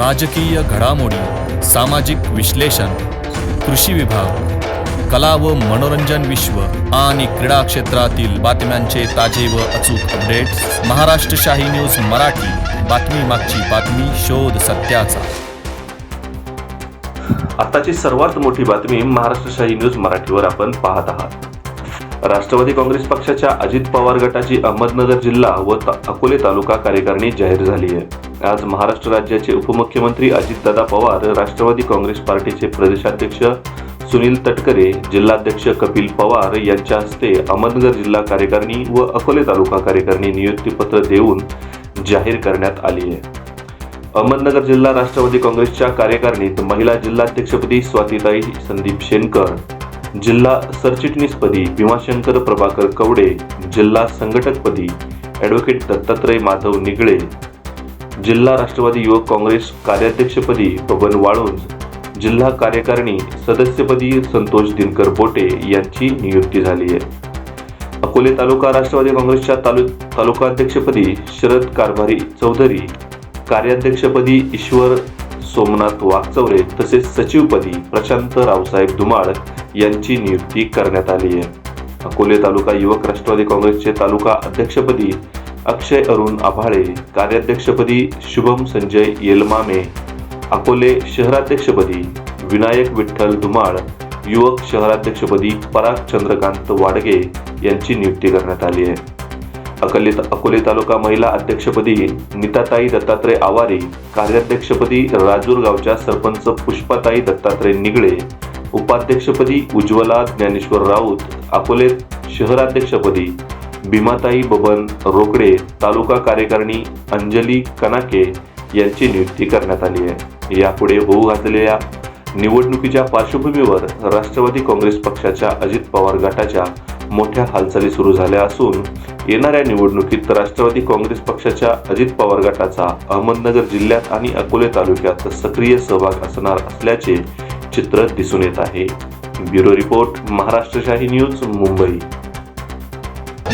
राजकीय घडामोडी सामाजिक विश्लेषण कृषी विभाग कला व मनोरंजन विश्व आणि क्रीडा क्षेत्रातील बातम्यांचे ताजे व अचूक अपडेट्स महाराष्ट्र शाही न्यूज मराठी. बातमी मागची बातमी शोध सत्याचा. आताची सर्वात मोठी बातमी महाराष्ट्र शाही न्यूज मराठीवर आपण पाहत आहात. राष्ट्रवादी काँग्रेस पक्षाच्या अजित पवार गटाची अहमदनगर जिल्हा व ता- अकोले तालुका कार्यकारिणी जाहीर झाली आहे. आज महाराष्ट्र राज्याचे उपमुख्यमंत्री अजितदादा पवार राष्ट्रवादी काँग्रेस पार्टीचे प्रदेशाध्यक्ष सुनील तटकरे जिल्हाध्यक्ष कपिल पवार यांच्या हस्ते अहमदनगर जिल्हा कार्यकारिणी व अकोले तालुका कार्यकारिणी नियुक्तीपत्र देऊन जाहीर करण्यात आली आहे. अहमदनगर जिल्हा राष्ट्रवादी काँग्रेसच्या कार्यकारिणीत महिला जिल्हाध्यक्षपदी स्वातीताई संदीप शेनकर जिल्हा सरचिटणीसपदी भीमाशंकर प्रभाकर कवडे जिल्हा संघटकपदी ॲडव्होकेट दत्तात्रय माधव निगळे जिल्हा राष्ट्रवादी युवक काँग्रेस कार्याध्यक्षपदी बबन वाळुंज जिल्हा कार्यकारिणी सदस्यपदी संतोष दिनकर बोटे यांची नियुक्ती झाली आहे. अकोले तालुका राष्ट्रवादी काँग्रेसच्या तालु तालुकाध्यक्षपदी शरद कारभारी चौधरी कार्याध्यक्षपदी ईश्वर सोमनाथ वाघचौरे तसेच सचिवपदी प्रशांत रावसाहेब धुमाळ यांची नियुक्ती करण्यात आली आहे. अकोले तालुका युवक राष्ट्रवादी काँग्रेसचे तालुका अध्यक्षपदी अक्षय अरुण आभाळे कार्याध्यक्षपदी शुभम संजय येलमामे अकोले शहराध्यक्षपदी विनायक विठ्ठल धुमाळ युवक शहराध्यक्षपदी पराग चंद्रकांत वाडगे यांची नियुक्ती करण्यात आली आहे. अकोले अकोले तालुका महिला अध्यक्षपदी नीताताई दत्तात्रय आवारी कार्याध्यक्षपदी राजूर गावच्या सरपंच पुष्पाताई दत्तात्रय निगळे उपाध्यक्षपदी उज्ज्वला ज्ञानेश्वर राऊत अकोले शहराध्यक्षपदी भीमाताई बबन रोकडे तालुका कार्यकारिणी अंजली कनाके यांची नियुक्ती करण्यात आली आहे. यापुढे होऊ घातलेल्या निवडणुकीच्या पार्श्वभूमीवर राष्ट्रवादी काँग्रेस पक्षाच्या अजित पवार गटाच्या मोठ्या हालचाली सुरू झाल्या असून येणाऱ्या निवडणुकीत राष्ट्रवादी काँग्रेस पक्षाच्या अजित पवार गटाचा अहमदनगर जिल्ह्यात आणि अकोले तालुक्यात सक्रिय सहभाग असणार असल्याचे चित्र दिसून येत आहे. Bureau report Maharashtrashahi news Mumbai.